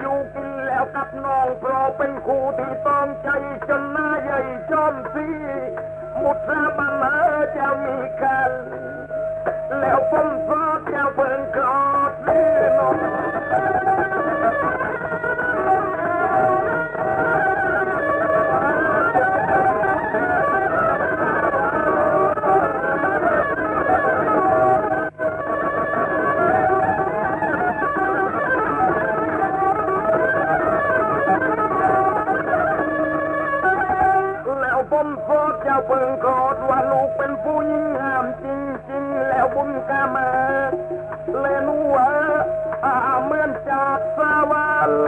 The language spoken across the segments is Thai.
อยู่กินแล้วกับน้องเพราะเป็นคู่ที่ต้องใจจนหน้าใหญ่จอมซีมุตรบันเออจะมีกัน แล้วผม เพิ่งโกรธว่าลูกเป็นผู้หญิงงามจริงๆแล้วบุญกามาเลนหัวอาเหมือนจากสวรรค์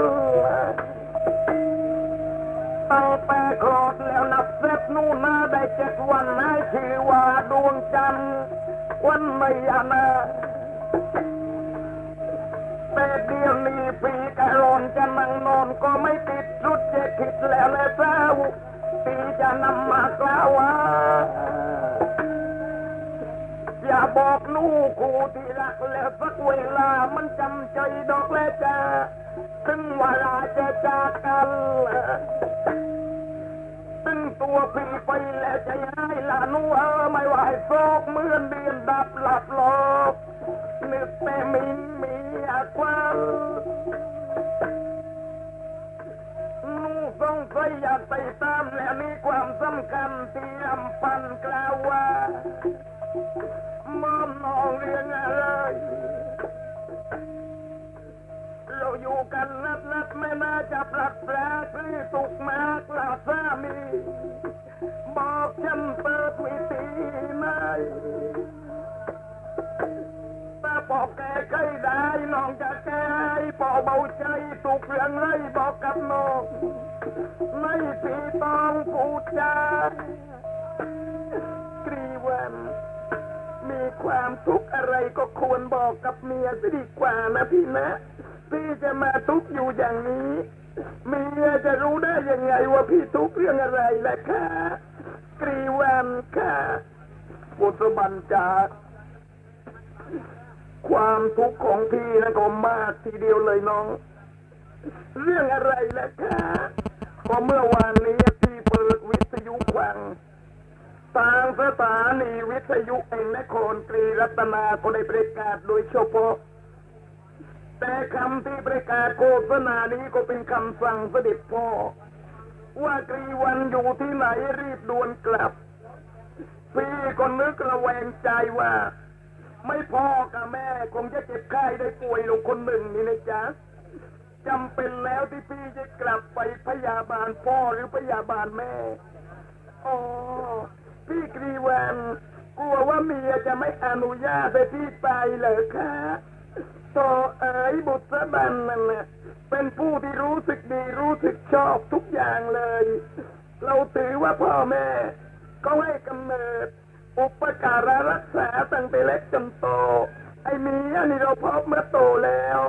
ตั้งแต่โกรธแล้วนับเสร็จนู่นมาได้เจ็ดวันให้ชื่อว่าดวงจันทร์วันไม่ยานาแต่เดี๋ยวนี้พี่กะรอนจะนั่งนอนก็ไม่ติดรุดจะคิดแล้วแหละเจ้า พี่จะนำมากล่าวว่าอย่าบอกลูกกูที่รักแล้วสักเวลามันจำใจดอกและจะถึงเวลาจะจากกันตึงตัวพี่ไปแล้วจะย้ายลานูเออไม่ไหวโศกเมื่อนเดือนดับหลับหลอกนึกแต่มินมีควันนู สงสัยอยากไปตามแล้วมีความสำคัญที่อำพันกล่าวว่ามอมนองเรื่องอะไรเราอยู่กันนัดนัดไม่น่าจะปรักปราซื้อสุกมากลาสามี บอกฉันเปิดวิธีไหนถ้าบอกแก เบาใจสุกเรื่องไรบอกกับน้องไม่สีต้องพูดจากรีวันมีความทุกข์อะไรก็ควรบอกกับเมียซะดีกว่านะพี่นะ พี่จะมาทุกข์อยู่อย่างนี้เมียจะรู้ได้ยังไงว่าพี่ทุกข์เรื่องอะไรล่ะคะกรีวันค่ะบุตรบันจาก ความทุกข์ของพี่นะก็มากทีเดียวเลยน้อง เรื่องอะไรล่ะคะก็เมื่อวานนี้พี่เปิดวิทยุฟังทางสถานีวิทยุแห่งนครตรีรัตนาก็ได้ประกาศโดยเฉพาะ แต่คำที่ประกาศโฆษณานี้ก็เป็นคำสั่งเสด็จพ่อ ว่ากรีวันอยู่ที่ไหนรีบด่วนกลับ พี่ก็นึกระแวงใจว่า ไม่พ่อกับแม่คงจะเจ็บไข้ได้ป่วยลงคนหนึ่งนี่นะจ๊ะจำเป็นแล้วที่พี่จะกลับไปพยาบาลพ่อหรือพยาบาลแม่อ๋อพี่กรีวันกลัวว่าเมียจะไม่อนุญาตให้พี่ไปเหรอคะโตเอ๋ยบุตรบันนั่นน่ะเป็นผู้ที่รู้สึกดีรู้สึกชอบทุกอย่างเลย เราถือว่าพ่อแม่ ก็ให้กำเนิด อุปการะรักษาตั้งแต่เล็กจนโต ไอ้เมียนี่เราพบเมื่อโตแล้ว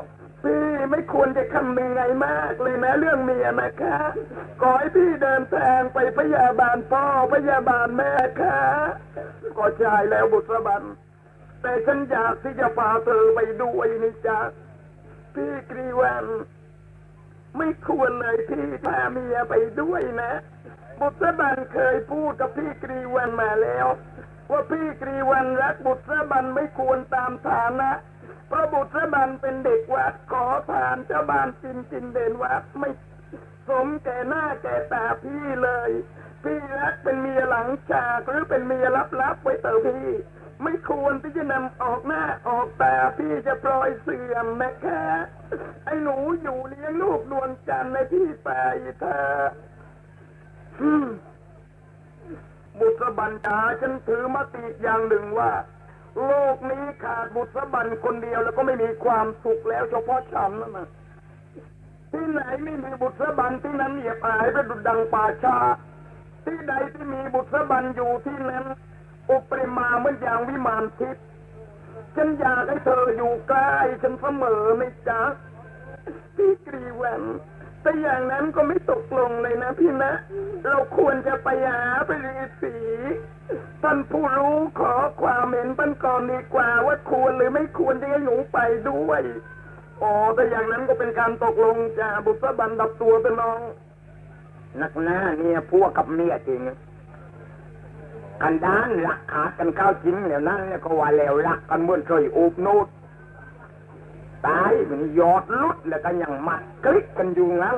พี่ไม่ควรจะคำนึงไงมากเลยนะเรื่องเมียนะคะขอให้พี่เดินทางไปพยาบาลพ่อพยาบาลแม่ค่ะก็ใช่แล้วบุตรบันแต่ฉันอยากที่จะพาเธอไปด้วยนี่จ๊ะพี่กรีวันไม่ควรเลยพี่พาเมียไปด้วยนะ บุตรบันเคยพูดกับพี่กรีวันมาแล้ว ว่าพี่กรีวันรักบุตรบันไม่ควรตามฐานะเพราะบุตรบันเป็นเด็กวัดขอทานเจ้าบ้านจินจินเด่นวัดไม่สมแก่หน้าแก่ตาพี่เลย พี่รักเป็นเมียหลังฉากหรือเป็นเมียลับๆไว้เตอพี่ ไม่ควรที่จะนำออกหน้าออกตาพี่จะปล่อยเสื่อมนะคะ ไอ้หนูอยู่เลี้ยงลูกดวงจันทร์ในพี่ไปเถอะ บุษบันดาฉันถือมติอย่างหนึ่งว่า โลกนี้ขาดบุษบันคนเดียวแล้วก็ไม่มีความสุขแล้วเฉพาะฉันนั่นนะที่ไหนไม่มีบุษบันที่นั้นเหยียบหายไปดุดดังป่าชา ที่ใดที่มีบุษบันอยู่ที่นั้นอุปริมาเหมือนอย่างวิมานทิพย์ฉันอยากให้เธออยู่ใกล้ฉันเสมอไม่จ๊ะพี่กรีแวน แต่อย่างนั้นก็ไม่ตกลงเลยนะพี่นะ เราควรจะไปหาไปรีสีท่านผู้รู้ขอความเห็นปันก่อนดีกว่าว่าควรหรือไม่ควรที่ให้หนูไปด้วยอ๋อแต่อย่างนั้นก็เป็นการตกลงจ้าบุษบันดับตัวเป็นน้อง นักหน้าเนี่ยพวกกับเมียจริงกันด้านหลักขาดกันเข้าจริงแล้วนั่นเนี่ยก็ว่าแล้วรักกันเหมือนเคยอูบนูด ตายมันยอดลุดแล้วก็ยังมัดคลิกกันอยู่งั้น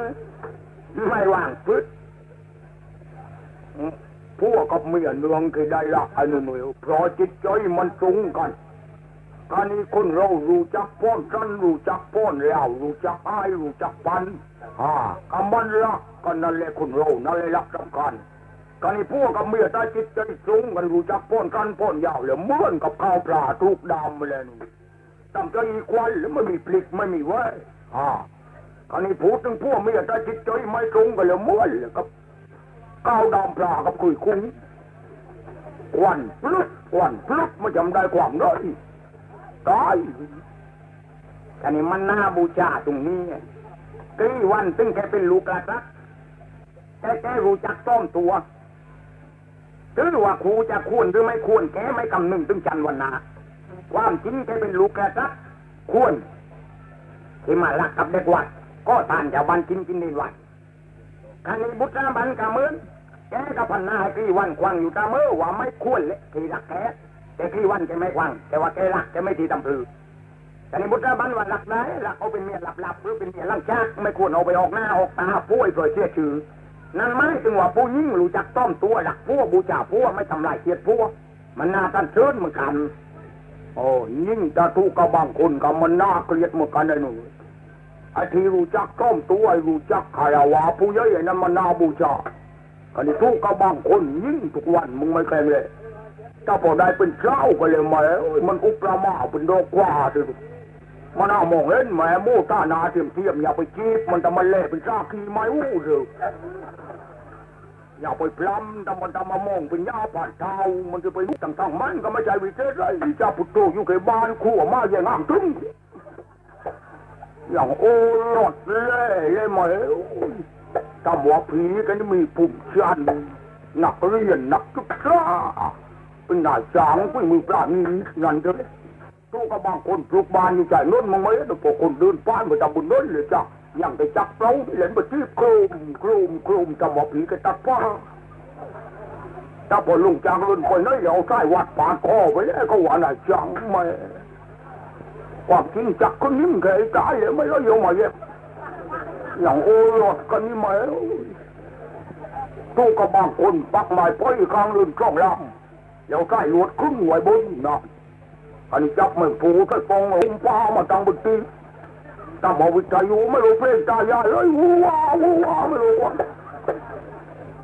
ไม่ว่างพึดพวกกับเมียเนืองคือได้รักอันนู้นเพราะจิตใจมันสูงกันการนี้คนเรารู้จักป้อนกันรู้จักป้อนเรารู้จักอายรู้จักปันอ่ากำมันรักกันนั่นแหละคนเรานั่นแหละรักสำคัญการนี้พวกกับเมียได้จิตใจสูงกันรู้จักป้อนกันป้อนยาวเลยเหมือนกับข้าวปลาทุกดำเลยนี่ ตั้งใจอีควันแล้วไม่มีปลิกไม่มีไว้อ่าการนี้พูดถึงพวกเมียได้จิตใจไม่ตรงกันเลยเหมือนเลยกับข้าวดำปลากับคุยคุ้งควันพลุดควันพลุดไม่จำได้ความได้ตายอันนี้มันน่าบูชาตรงนี้กี่วันซึ่งแกเป็นลูกกระตักแกแกรู้จักต้อมตัวถือว่าครูจะควรหรือไม่ควรแกไม่กำนึงถึงจันวันนา ความจริงแกเป็นลูกกระตักควรที่มาลักกับเด็กวัด ก็ทานจากวันกินกินในวัดคันนี้บุตรบันกะเมือนแกกับพันนาให้กี่วันควังอยู่ตามเมื่อว่าไม่ควรเลยที่รักแกแต่กี่วันแกไม่ควัง แต่ว่าแกรักแกไม่ทีตำพือแต่ในบุตรบันว่ารักได้รักเอาเป็นเมียหลับๆหรือเป็นเมียลังชักไม่ควรเอาไปออกหน้าออกตาผู้ไอ้เพื่อเชื่อชื่อนั่นไม่ถึงว่าผู้ยิ่งรู้จักต้อมตัวรักพวกบูชาพวกไม่ทำลายเกียรติพวกมันน่าตันเชิญเหมือนกัน โอ้ยิ่งจะทุกข์กับบางคนก็มันน่าเกลียดเหมือนกันไอ้หนูไอ้ที่รู้จักต้อมตัวไอ้รู้จักขายาวาผู้เยอะไอ้นั้นมันน่าบูชาอันนี้ทุกข์กับบางคนยิ่งทุกวันมึงไม่เคยเลยถ้าพอได้เป็นเจ้าก็เลยแหมมันอุปรามาเป็นโรคกว่าดิมันน่ามองเห็นแหมโม่ตานาเทียมเทียมอย่าไปจีบมันจะมาเล่เป็นซาคีไม่อู้เถอะ อย่าไปพลัมทำมันทำมามองเป็นยาผ่านเท้ามันจะไปลุกต่างๆมันก็ไม่ใช่วิเศษเลยจะพุทโธอยู่ในบ้านคู่มาอย่างงามถึงอย่างโอ้รอดเล่เลยไหมทำว่าผีกันมีปุ่มชันนักเรียนนักศึกษาเป็นนายจ้างเป็นมือปราณีนั่นเถอะตู้กับบางคนปลูกบ้านอยู่ใจน้นมังไหมแต่พวกคนเดินป้านมาทำบุญน้นเลยจ้ะ ย่างไปจับเปล่าเห็นมาที่โครมโครมโครมทำว่าผีกันตัดผ้าถ้าพอลุงจางรุ่นคนนั้นเอาใส่วัดปาดคอไว้แล้วก็ว่านายจังแม่ความจริงจักคนนิ่มแก่ใจเลยไม่รู้ยังไงเนี่ยอย่างโอ้รถกันนี่แม่ตู้กับบางคนปักไม้ป้อยข้างลื่นช่องล่างเอาใส่ลวดครึ่งไว้บนนะอันนี้จับไม่ผูกใส่ฟองอุ้มฟ้ามาตั้งบนตี ถ้าบอกวิจัยอยู่ไม่รู้เพลงตายายเลยวูว้าวูว้าไม่รู้ว่า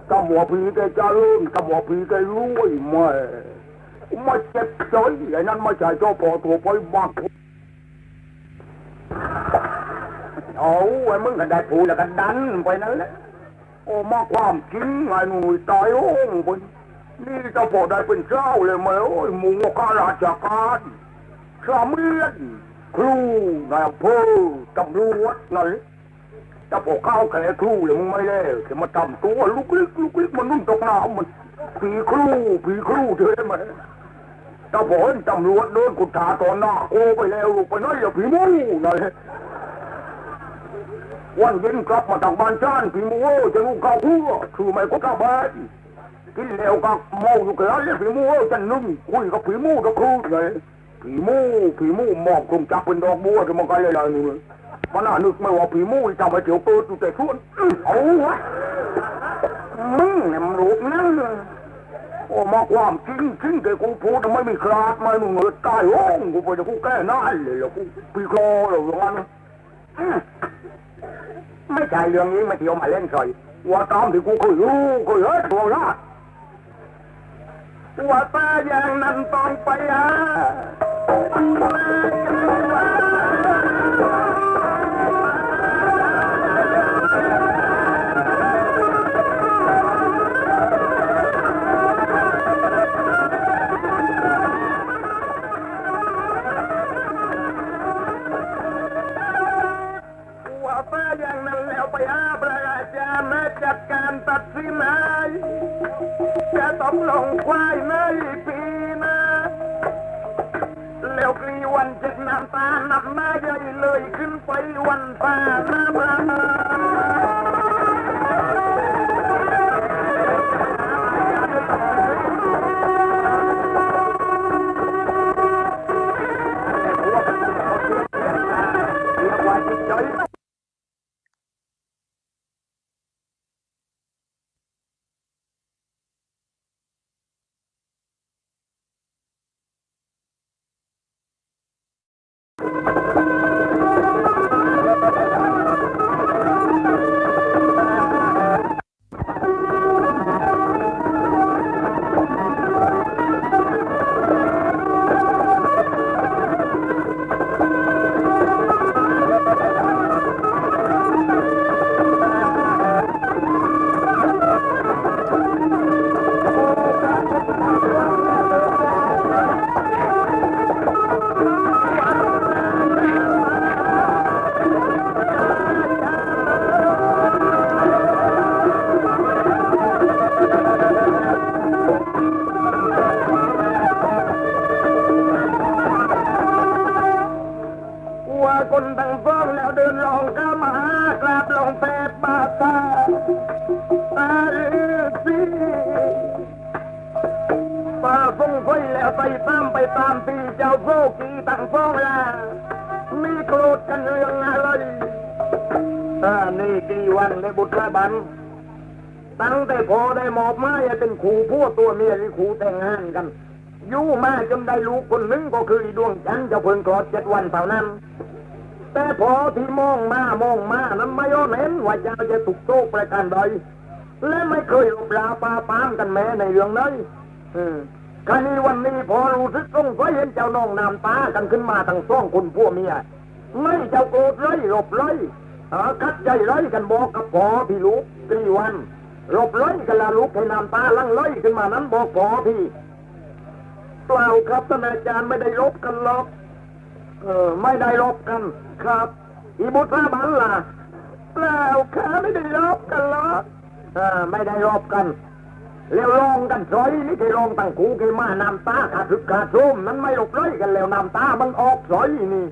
ถ้าหมอผีแกจะลื่นถ้าหมอผีแกรวยแม่ไม่เจ็บใจไอ้นั่นไม่ใช่เจ้าพอตัวไปบ้านโอ้ไอ้มึงก็ได้ผูแล้วก็ดันไปนั่นแหละโอ้มาความจริงไอ้หนุ่ยตายโอ้งไปนี่เจ้าพอได้เป็นเจ้าเลยไหมโอ้ยมุงข้าราชการสามเลียน ครูนายอำเภอตำรวจนั่นแหละถ้าพอเข้าแค่ครูเลยมึงไม่ได้จะมาทำตัวลุกลิกลุกลิกมันนุ่มตกน้ำมันผีครูผีครูเธอได้ไหมถ้าพอเห็นตำรวจเดินกุฏาตอนหน้าโกไปแล้วลูกไปน้อยอย่าผีมูนั่นวันเย็นกลับมาทางบ้านจ้านผีมูจะลูกเข้าหัวคือไม่ก็กลับบ้านกินแล้วก็เมาอยู่กับอะไรผีมูจะนุ่มคุยกับผีมูกับครูเลย ผีมูผีมูมองกลุ่มจับเป็นดอกบัวจะมันก็เลยเลยนี่มันน่านึกไม่ว่าผีมูจะมาเที่ยวเปิดอยู่แต่ส่วนเอาวะมึงเนี่ยมันรู้นั่นโอ้มาความจริงจริงแกกูพูดไม่มีคลาดไม่มึงเออตายโอ้งกูไปจะกูแก้หน้าเลยแล้วกูปีคลอเลยอย่ามันไม่ใช่เรื่องนี้ม่เที่ยวมาเล่นใส่ว่าตามที่กูเคยรู้เคยเห็นตัวละว่าตาอย่างนั้นต้องไปหา รีวันเจ็ดน้ำตาหนักหน้าใหญ่เลยขึ้นไปวันฟ้าหน้าพระ วันในบุตรบันตั้งแต่พอได้หมอบไม้เป็นขู่พวกตัวเมียหรือขู่แต่งงานกันยู่มาจนได้ลูกคนหนึ่งก็คือดวงจันทร์เจะเพิ่งกอดเจ็ดวันเท่านั้น แต่พอที่มองมามองมานั้นไม่ยอนเห็นว่าเจ้าจะถูกโตกประการใดและไม่เคยหลบลาปาปามกันแม้ในเรื่องนั้นอืมคราวนี้วันนี้พอรู้สึกสงสัยเห็นเจ้าน้องนามตากันขึ้นมาทั้งสองคนพวกเมียไม่เจ้าโกรธเลยหลบเลย คัดใจเลยกันบอกกับพอพี่ลูกตรีวันหลบเลยกันละลูกให้นามตาลังเลยขึ้นมานั้นบอกพอพี่เปล่าครับท่านอาจารย์ไม่ได้ลบกันหรอกเออไม่ได้ลบกันครับ อีบุตรบันล่ะเปล่าข้าไม่ได้ลบกันหรอกเออไม่ได้ลบกันแล้วลองกันซอยนี่เคยลองตั้งกูเคยมาน้ำตาขาดรึกขาดโซมนั้นไม่หลบเลยกันแล้วน้ำตามันออกซอยนี่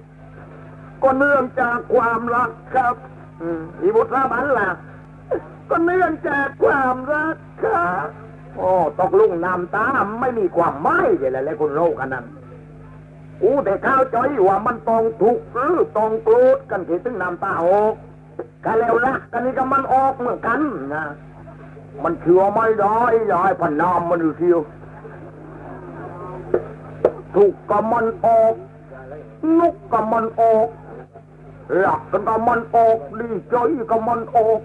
ก็เนื่องจากความรักครับอีบุตรบันล่ะ ก็เนื่องจากความรักครับโอ้ตกลุงน้ำตาไม่มีความหมายเลยแหละคนโลกอันนั้นกูแต่ข้าวจ้อยว่ามันต้องถูกหรือต้องโกรธกันที่ถึงน้ำตาออกกันแล้วรักกันนี่ก็มันออกเหมือนกันนะมันเชื่อไม่ได้ยายพันนามมันอยู่เชียวถูกกับมันออกนุกกับมันออก หลักกันกับมันออกดีใจกับมันออก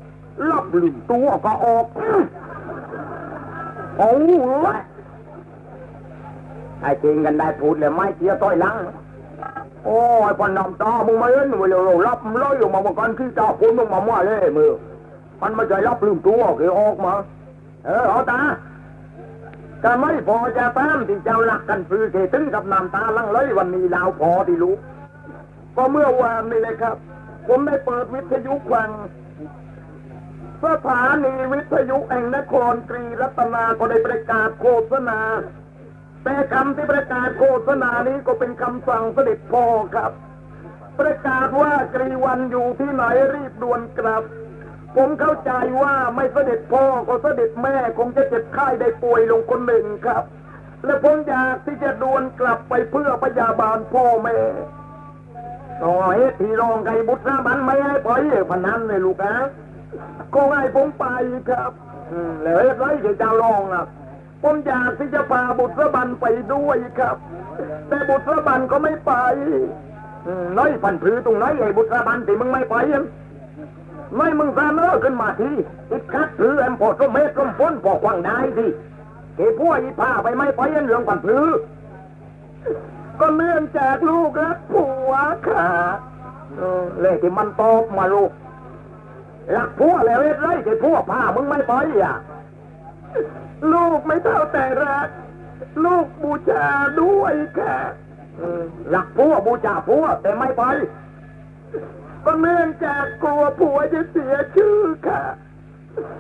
รับลืมตัวก็ออกโอ้ยไอ้จริงกันได้พูดเลยไม่เสียต้อยลังโอ้ยพันนำตามึงมาเล่นเวลาเรารับมันเลยออกมาบอกกันที่ตาคุณมึงมามั่วเลยมือมันไม่ใช่รับลืมตัวเกี่ยออกมา เออเอาตาก็ไม่พอจะตามที่เจ้าหลักกันซื้อเกตึงกับนำตาลังเลยวันนี้ลาวพอที่รู้ ก็เมื่อวานนี่เลยครับ ผมได้เปิดวิทยุฟังสถานีวิทยุแห่งนครตรีรัตนาก็ได้ประกาศโฆษณา แต่คำที่ประกาศโฆษณานี้ก็เป็นคำสั่งเสด็จพ่อครับ ประกาศว่ากรีวันอยู่ที่ไหนรีบด่วนกลับ ผมเข้าใจว่าไม่เสด็จพ่อก็เสด็จแม่คงจะเจ็บไข้ได้ป่วยลงคนหนึ่งครับ และผมอยากที่จะด่วนกลับไปเพื่อพยาบาลพ่อแม่ ต่อเหตุที่รองไก่บุตรบันไม่ให้ปล่อยพนันเลยลูกนะก็ให้ผมไปครับแล้วเหตุไรที่เจ้าลองนะผมอยากที่จะพาบุตรบันไปด้วยครับ แต่บุตรบันก็ไม่ไปน้อยพันผือตรงไหนไอ้บุตรบันที่มึงไม่ไปยังไม่มึงซาเนอขึ้นมาทีอีกคัดถือแอมพอสมเมตรสมฝนพอควางได้สิเก็บพวกอีผ้าไปไม่ไปยังเรื่องพันผือ ก็เนื่องจากลูกรักผัวค่ะเลยที่มันตอบมาลูกรักพวแล้วเอ็ดไรเก็บพวผ้ามึงไม่ไปอะลูกไม่เท่าแต่รัก ลูกบูชาด้วยค่ะรักพวบูชาพวแต่ไม่ไปก็เนื่องจากกลัวผัวจะเสียชื่อค่ะ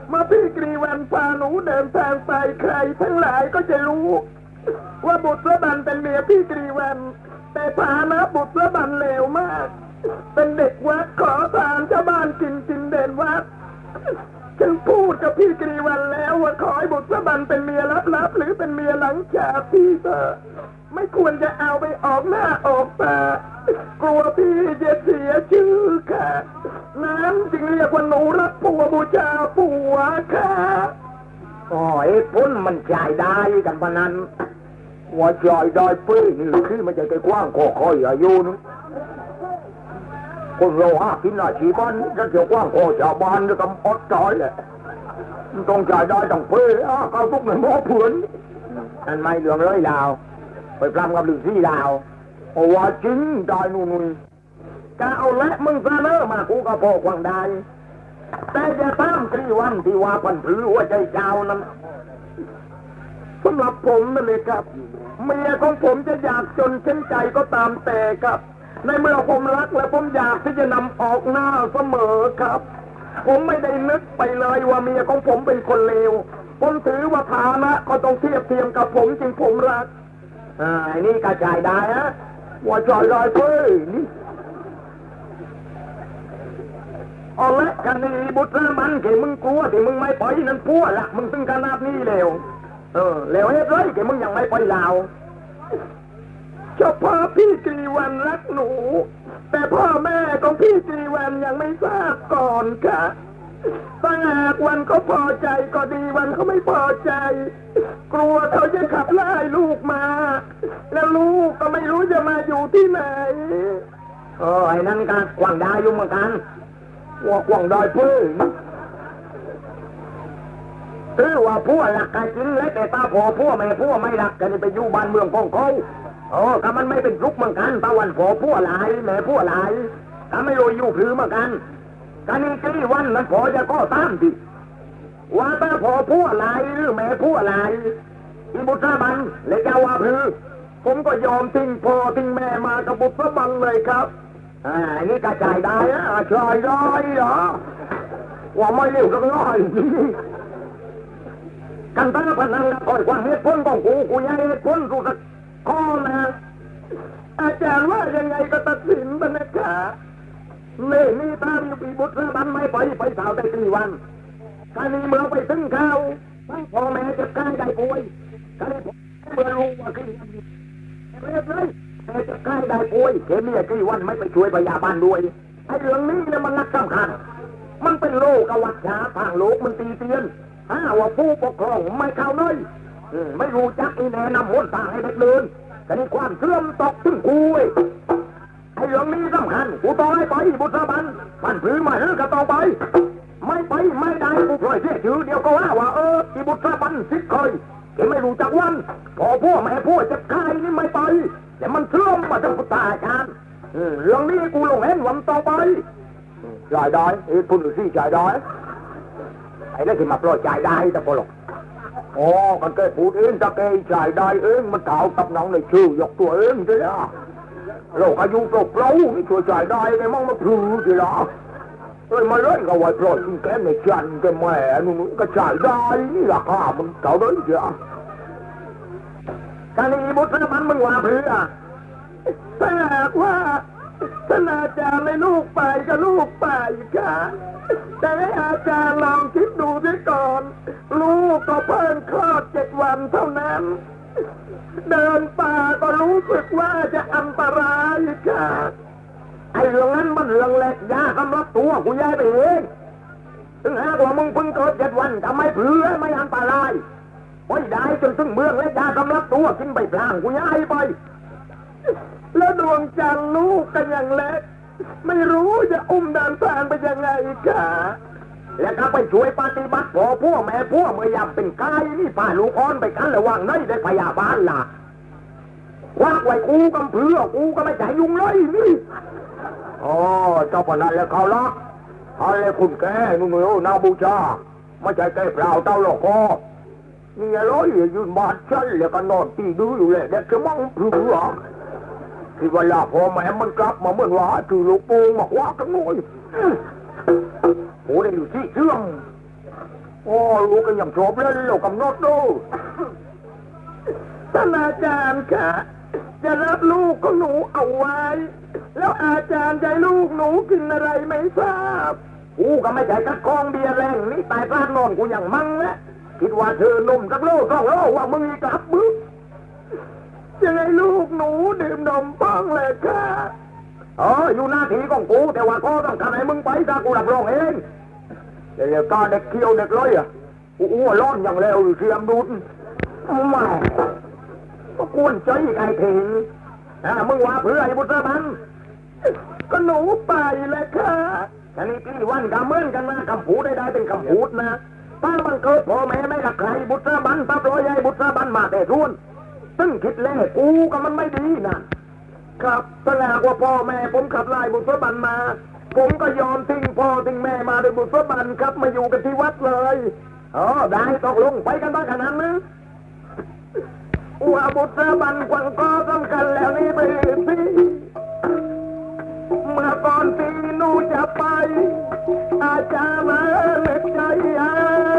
เมื่อพี่กรีวันพาหนูเดินทางไปใคร ทั้งหลายก็จะรู้ ว่าบุตรบันเป็นเมียพี่กรีวัน แต่ฐานะบุตรบันเลวมาก เป็นเด็กวัดขอทานชาวบ้านกินกินเด่นวัดฉันพูดกับพี่กรีวันแล้วว่าขอให้บุตรบันเป็นเมียลับๆหรือเป็นเมียหลังจากพี่เถอะไม่ควรจะเอาไปออกหน้าออกตากลัวพี่จะเสียชื่อค่ะนั้นจึงเรียกว่าหนูรักผัวบูชาผัวค่ะอ๋อไอ้พ้นมันจ่ายได้กันพนัน ว่าจ่ายได้เป้ยนี่คือมันจะไปกว้างคอคอยอายุนึงคนเราหากินอาชีพบ้านจะเกี่ยวกว้างคอชาวบ้านจะกำอดจอยแหละมันต้องจ่ายได้ต้องเป้ยอะเข้าทุกในหม้อเผือนนั่นไม่เรื่องเลยลาว ไปปรำกับลือซี่ลาวโอ้ว่าจริงได้นู่นนี่จะเอาและมึงซะเนอะมากูก็พอควางได้แต่จะตามกรีวันที่ว่าพันผือหัวใจเจ้านั้นสำหรับผมนั่นเลยครับ เมียของผมจะอยากจนเช่นใจก็ตามแต่ครับ ในเมื่อผมรักและผมอยากที่จะนำออกหน้าเสมอครับ ผมไม่ได้นึกไปเลยว่าเมียของผมเป็นคนเลว ผมถือว่าฐานะก็ต้องเทียบเทียมกับผมจึงผมรัก อ่าไอ้นี่กระจายได้ฮะว่าจ่ายได้เป้ยนี่เอาละกันนี่บุตรมันที่มึงกลัวที่มึงไม่ไปนั่นพัวละมึงถึงขนาดนี้แล้ว เออแล้วเฮ็ดไรแกมึงยังไม่ไปลาวเฉพาะพี่กรีวันรักหนู แต่พ่อแม่ของพี่กรีวันยังไม่ทราบก่อนค่ะถ้าหากวันเขาพอใจก็ดีวันเขาไม่พอใจ กลัวเขาจะขับไล่ลูกมา แล้วลูกก็ไม่รู้จะมาอยู่ที่ไหนเออไอ้นั่นก็กวางได้อยู่เหมือนกันว่ากวางได้เป้ย คือว่าพวกหลักกันจริงเลยแต่ตาพอพวกแม่พวกไม่รักกันนี่ไปอยู่บ้านเมืองของเขาเออก็มันไม่เป็นทุกข์เหมือนกันตาวันพอพวกหลายแม่พวกหลายก็ไม่รู้อยู่ผือเหมือนกันกันนี่กี่วันนั้นพอจะก็ตามดิว่าตาพอพวกหลายหรือแม่พวกหลายอีบุตรบันเลยจ้าว่าผือผมก็ยอมทิ้งพ่อทิ้งแม่มากับบุตรบังเลยครับอ่านนี้กระจายได้อะจายได้เหรอว่าไม่เร็วสักน้อย กันตั้งพนันกันก่อยความเหตุผลของกูกูยังเหตุผลกูสักข้อนะอาจารย์ว่ายังไงก็ตัดสินบรรณกาเล่นี่ตามอยู่ปีบุตรบันไม่ไปไปสาวได้กี่วันคานี้เมื่อไปถึงเขาทั้งพ่อแม่จะกล้าได้ป่วยคานี้เมื่อรู้ว่ากี่วันเรียบเลยแม่จะใกล้ได้ป่วยเขมีกี่วันไม่ไปช่วยพยาบาลด้วยไอ้เรื่องนี้เนี่ยมันนักสำคัญมันเป็นโลกวัฏชาทางโลกมันตีเตียน ถ้าว่าผู้ปกครองไม่เข้าเลยไม่รู้จักอีแนะนำหนทางให้เด็กเดินแต่นี่ความเชื่อมตกถึงกูเว้ยไอ้เรื่องนี้สำคัญกูต้องให้ไปบุตรบันมันพื้นมาหรือก็ต้องไป ไม่ไปไม่ได้กูปล่อยเสียชื่อเดียวก็ว่าว่าเอออีบุตรบันสิเคยแกไม่รู้จักวันพอพวกแม่พวกจะคายนี่ไม่ไปแต่มันเชื่อมมาจากพุทธาจารย์เรื่องนี้กูลงเห็นวันต่อไปจ่ายได้ไอ้คุณหรือซี่จ่ายได้ ไอ้เนั่นที่มาปล่อยจ่ายได้แต่พอหรอกอ๋อมันแกพูดเองถ้าแกจ่ายได้เองมันเก่ากับน้องในชื่อยกตัวเองใช่ไหมเราอายุเปล่าเปล่านี่ช่วยจ่ายได้ไงมั่งมาถือสิล่ะเอ้ยมาเล่นกับไว้ปล่อยกินแกในจันแกแม่นู่นก็จ่ายได้นี่ราคามันเก่าเลยเจ้าการนี้บุตรมันมึงว่าเพื่อถ้าหากว่าท่านอาจารย์ให้ลูกไปก็ลูกไปค่ะแต่ให้อาจารย์ลองคิด ก่อน ลูกก็เพิ่งคลอดเจ็ดวันเท่านั้น เดินป่าก็รู้สึกว่าจะอันตรายค่ะไอ้เรื่องนั้นมันเรื่องเล็กยาสำรับตัวกูยายไปเองถึงหากว่ามึงเพิ่งเกิดเจ็ดวันทำไมเพื่อไม่อันตรายพไปได้จนถึงเมืองและยาสำลักตัวกินใบพลางกูยายไป แล้วดวงจันทร์ลูกกันอย่างเล็ก ไม่รู้จะอุ้มดินทางไปยังไงค่ะ แล้วก็ไปช่วยปฏิบัติพอพวกแม่พวกเมื่อยามเป็นกายนี่ป่าลูกอ่อนไปกันระหว่างในได้พยาบาลล่ะวาไว้กูกำเพื่อกูก็ไม่ใจยยุงเลยนี่อ๋อเจ้าปนันแล้วเขาละอะไรคุณแกนุ่นๆนาบูชาไม่ใช่แกเปล่าเต้าหรอกก็นี่อะไรยืนบาดฉันแล้วก็นอนตีดูอยู่เลยเด็กจะมั่งเพื่อที่เวลาพอแม่มันกลับมาเหมือนว่าถือลูกป่งมาคว้ากันหน่อย โอ้ได้อยู่ที่เชื่อมโอ้ลูกก็ยังชอบเล่นเรากำนดดูท่านอาจารย์ค่ะ จะรับลูกของหนูเอาไว้ แล้วอาจารย์ให้ลูกหนูกินอะไรไม่ทราบ กูก็ไม่ใช่กัดกองเบียร์แรงนี่ตายพลาดนอนกูอย่างมั่งนะคิดว่าเธอนมสักโลสองโลว่ามึงอีกลับมึงยังไงลูกหนูดื่มนมป้องเลยค่ะ อออยู่หน้าที่ของกูแต่ว่าก็ต้องทำให้มึงไปถ้ากูรับรองเองเดี๋ยวก็เด็กเคี้ยวเด็กเลยอะกูอ้วนร้อนอย่างเร็วเสียมดูดแม่ก็กวนใจไก่ถิงอ่ามึงว่าเพื่อไอ้บุตรมันก็หนูไปเลยค่ะอันนี้กี่วันกำเมือนกันนะคำพูดได้ได้เป็นคำพูดนะถ้ามันเกิดพ่อแม่ไม่รักใครบุตรบันปั๊บร้อยใหญ่บุตรบันมาแต่ทุนซึ่งคิดแล้วกูก็มันไม่ดีนะ ครับถ้าหากว่าพ่อแม่ผมขับไล่บุตรบันมา ผมก็ยอมทิ้งพ่อทิ้งแม่มาโดยบุตรบันครับมาอยู่กันที่วัดเลยเออได้ตกลงไปกันบ้างขนาดนั้นว่าบุตรบันกวังก็สำคัญแล้วนี่ไปสิเมื่อก่อนที่นูจะไป อาจารย์มาเล็กใจอา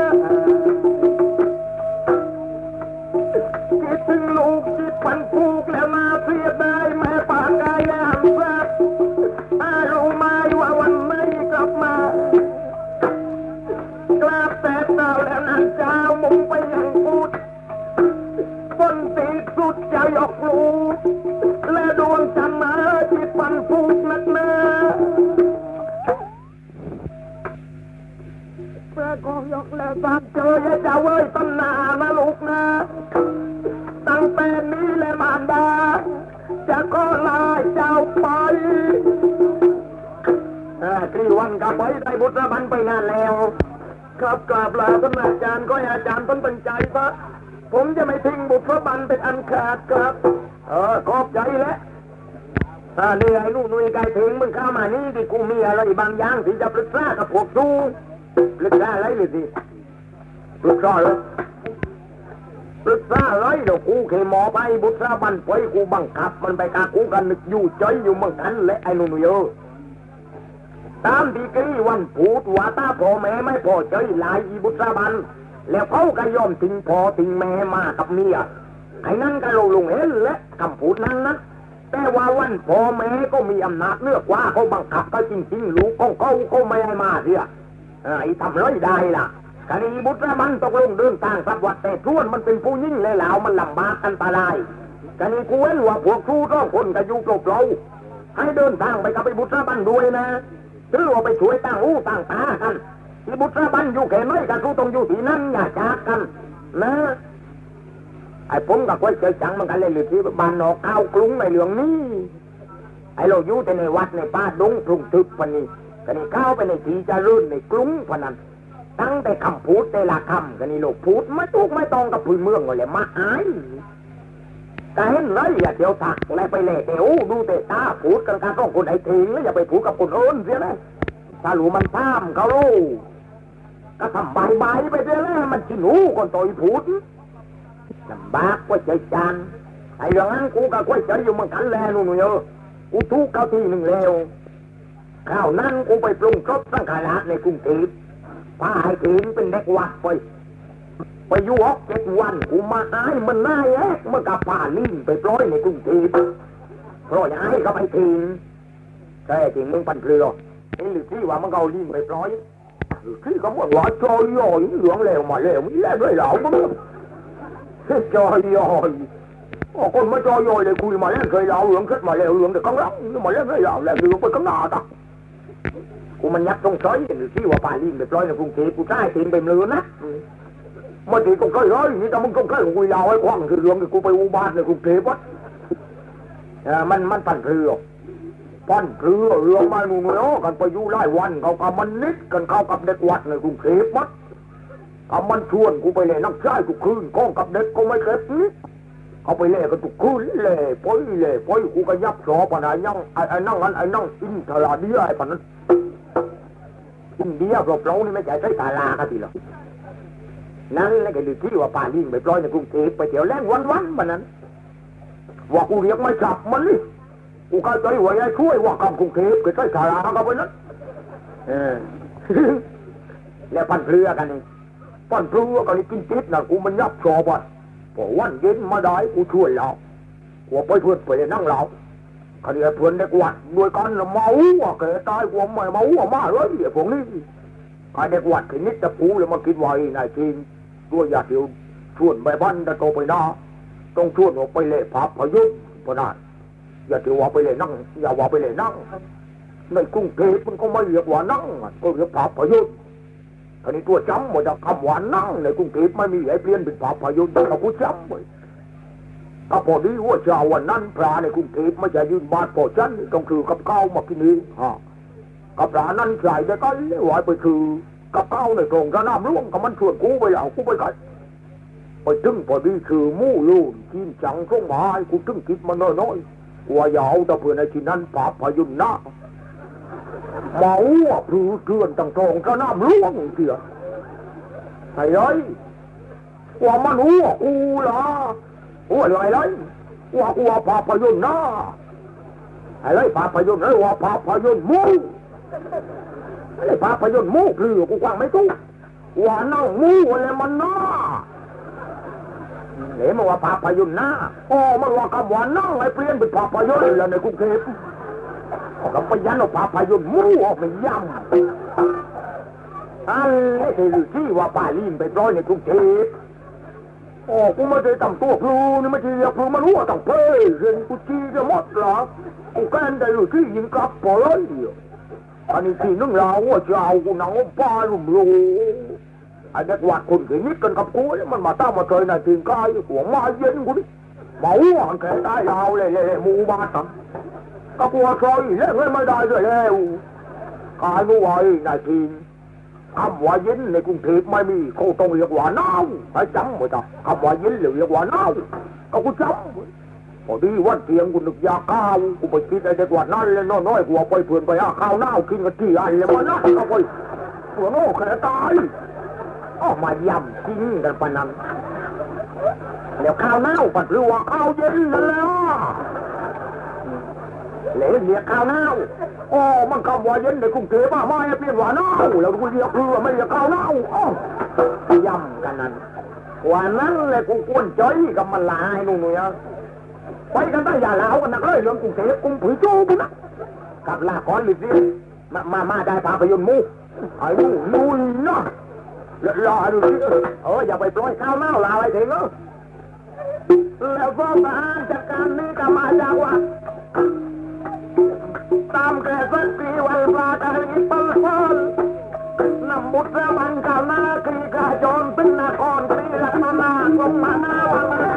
องยกแล้วามเจออย่าจะเว้ยตั้งนานะลูกนะ ตั้งแต่นี้และมารดา จะก็ลาเจ้าไปเออกี่วันก็ไปได้บุตรบันไปงานแล้ว ครับกราบลาท่านอาจารย์ก็อาจารย์ต้นตั้งใจซะผมจะไม่ทิ้งบุตรบันเป็นอันขาดครับ เออขอบใจแล้วถ้าเหนื่อยนู่นนุ่ยไก่ถึงมึงเข้ามานี่ดิกูมีอะไรบางอย่างที่จะปรึกษากับพวกซูปรึกษาอะไรเลยสิ ปรึกษาเลยปรึกษาอะไรเดี๋ยวกูเคหมอไปบุตราบันไปกูบังคับ มันไปกากูกันนึกอยู่ใจอยู่เมือนกันและไอ้นุ่นเยอะตามที่กรีวันพูดว่าตาพ่อแม่ไม่พอใจหลายอีบุตราบัน แล้วเขาก็ยอมทิ้งพ่อทิ้งแม่มากับเมียไอ้นั่นก็ลงลงเห็นและคำพูดนั้นนะแต่ว่าวันพ่อแม่ก็มีอำนาจเลือกว่าเขาบังคับก็จริงๆลูกของเขาเขาไม่ให้มาเสียไอ้ทำเลยได้ล่ะ คดีบุตรมันตกลงเดินทางสักวัดแต่ทวนมันเป็นผู้ยิ่งเลยเหล่ามันลำบากอันตรายคดีกูเห็นว่าพวกครูต้องคนก็อยู่กลบเราให้เดินทางไปกับไอ้บุตรบันด้วยนะหรือว่าไปช่วยตั้งหูตั้งตากันที่บุตรบันอยู่แค่ไหนกันกูต้องอยู่ที่นั่นอย่าจากกัน นะไอ้ผมกับคนเคยจังมันกันเลยหรือที่บ้านนอกข้าวกรุงในเรื่องนี้ไอ้เราอยู่แต่ในวัดในป่าดงทุ่งทึบพันนี้กันนี่เข้าไปในที่จะรุ่นในกรุงพนนั้น ตั้งแต่คำพูดแต่ละคำกันนี่โลกพูดไม่ถูกไม่ตรงกับพื้นเมืองก็เลยมาอายแต่เห็นไรอย่าเดี๋ยวถักแล้วไปเล่เดี๋ยวดูแต่ตาพูดกันการต้องคนไอ้ทิ้งแล้วอย่าไปพูดกับคนอื่นเสียนะถ้ารู้มันท่ามเขารู้ก็ทำใบายบไปเสียแล้วมันชินหูคนต่อยพูดลำบากกว่าใจจานไอ้เรื่องนั้นกูก็กล้วยใจอยู่เหมือนกันแล้วนู่นเยอะกูทุกข์เข้าที่หนึ่งแล้วข้าวนั้นกูไปปรุงครบสังขารในกรุงเทพ พาให้ถึงเป็นเด็กวัดไปไปอยู่ฮอกเจ็ดวันกูมาอายมันน่าแอกเมื่อกับผ่านิ่งไปปล่อยในกรุงเทพเพราะย้ายเขาไปทิ้งใช่จริงมึงปันเปลือไอ้หรือที่ว่ามันเอาลิ่งไปปล่อยหรือที่เขาบอกว่าจอยย่อยเหลืองเหลวมาเหลวมีแล้วด้วยเหล่ามึงจอยย่อยโอ้คนมาจอยย่อยเลยคุยมาแล้วเคยเล่าเรื่องขึ้นมาแล้วเรื่องแต่ข้างหลังมาแล้วไม่เล่าแล้วเรื่องไปข้างหน้าตะ กูมันยักต้องซอยหรือที่ว่าป่าลิงไปปล่อยในกรุงเทพกูใต้ตีนไปเมือนะมื่อกี้ก็เคยเลยนี่แต่มึงก็เคยกูยาวไอ้คว้างคือเรื่องที่กูไปอุบาทในกรุงเทพวะเออมันมันปั่นเรือปั่นเรือเรือมาหนุ่มเนาะกันไปอยู่ไล่วันเขากับมันนิดกันเข้ากับเด็กวัดในกรุงเทพวัดเอามันชวนกูไปเล่นนักชายทุกคืนก้องกับเด็กก็ไม่เก็บนิดเขาไปเล่นกันทุกคืนเล่ปอยเล่ปอยกูก็ยับสอปะนายยังไอ้ไอ้นั่งนั้นไอ้นั่งอินทราเดียไอ้ปะนั้น อินเดียเราเรานี่ไม่ใช่ใช้ตาลากันทีหรอกนั่นแหละก็เลยคิดว่าป่าลิงไปปล่อยในกรุงเทพไปเที่ยวแรงวันวันมันนั้นว่ากูเรียกไม่จับมันนี่กูเข้าใจว่าจะช่วยว่าคำกรุงเทพก็ใช้สารากันไปนั้นเออแล้วปั่นเรือกันนี่ปั่นเรือกันนี่กินติดนะกูมันยับชอบอะพอวันเย็นมาได้กูช่วยเรากูไปเพื่อนไปนั่งเรา คันนี้เพื่อนเด็กวัดด้วยกันน่ะเมาอะแกตายกูไม่เมาอะมาเลยไอ้พวกนี้ไอ้เด็กวัดขึ้นนิดตะปูเลยมาคิดว่าไอ้นายจีนตัวอยาเดียวชวนไปบ้านตะโตไปหนาต้องชวนออกไปเล่ภาพยนตร์พอได้อย่าเดียวว่าไปเล่นั่ง อย่าว่าไปเล่นั่งในกรุงเทพมันก็ไม่เรียกว่านั่งก็เรียกภาพยนตร์ทีนี้ตัวจำว่าจะคำว่านั่งในกรุงเทพไม่มีไอ้เปลี่ยนเป็นภาพยนตร์แต่เรากูจำไว้ก็พอดีว่าเช้าวันนั้นพระในกรุงเทพไม่จะยืนบาดพอฉันต้องถือกับข้าวมากินเองฮะกับร้านนั้นใส่ได้ก็ไหวไปคือกับข้าวในตรงสนามหล่วงกับมันชวนกูไปเอากูไปกันไปถึงพอดีคือมู่ลูนกินจังส่งมาให้กูถึงคิดมันน้อยๆว่าอย่าเอาแต่เพื่อนในที่นั้นปาพยุนหน้าเมาอะผือเกลื่อนตั้งตรงสนามหล่วงเสียไอ้เลยว่ามันหัวกูล่ะ หัวอะไรเลยว่ากูว่าปาพยุนหน้าไอ้ไรภาพยนตร์ไอ้ว่าภาพยนตร์มูไอ้ภาพยนตร์มูคือกูกว้างไม่ตู้ว่านั่งมูอะไรมันน่าเอ๋มันว่าภาพยนตร์หน้าอ๋อมันว่าคำว่านั่งไอ้เปลี่ยนเป็นภาพยนตร์แล้วในกรุงเทพก็ไปยันเอาภาพยนตร์มูออกไปย่ำอันนี้คือที่ว่าป่าลินไปปล่อยในกรุงเทพ โอ้กูไม่ได้ตั้งตัวพลูนี่ไม่ใช่ยกพลูมันรู้ว่าตั้งเพ่เรียนกูจีจะหมดเหรอกูแกนได้อยู่ที่ยิงกลับพอเลยเดียวอันนี้ที่นึงเราว่าจะเอากูหนังป้าลุ่มรูไอ้เด็กวัดคนเขียนนิดกันกับกูเนี่ยมันมาตั้งมาเจอในทีมกายหัวมาเย็นกูนี่มาหันแขนได้ยาวเลยเลยเลยหมูบานทำก็กลัวซอยเล่นไม่ได้ด้วยแล้วกายนู้ไว้ในทีม คำว่าเย็นในกรุงเทพไม่มีเขาต้องเรียกว่าหนาวให้จำไว้จ้ะคำว่าเย็นเรียกว่าหนาวก็กูจำพอดีวันเที่ยงกูนึกยาข้าวกูไปคิดไอ้เด็กว่านั่นเลยน้อยๆกูเอาไปเพื่อนไปหาข้าวหนากินกันที่อันเลยมันนั่นก็ไปหัวโง่แค่ตายอ้อมาย่ำกินกันปะนั้นแล้วข้าวหนาปัดหรือว่าข้าวเย็นนั่นแหละ เหลวเรียกข้าวหนาวอ๋อมันคำว่าเย็นในกรุงเทพมาไม่เปลี่ยนว่าหนาแล้วกูเรียกคือว่าไม่เรียกข้าวหนาอ๋อย่ำกันนั้นวันนั้นเลยกูกวนจ้อยกับมันลายนู่นนี่ยไปกันได้อย่าลาวกันนักเลยเรื่องกรุงเทพกรุงผือโจ้ปุ๊นะกับลาก่อนหรือสิมามามาได้พาไปยนต์มูไอ้นู่นนู่นนะแล้วรอดูสิเอออย่าไปปล่อยข้าวหนาลาไอ้เถงเออแล้วก็ทหารจากการนี้ก็มาจากว่า ตามกระสักทีวันปลาตะลิปัลพอนนำมุตรมันกาวนาคีกาจอนเป็นนครศรีรัตนนาสมนาวันนา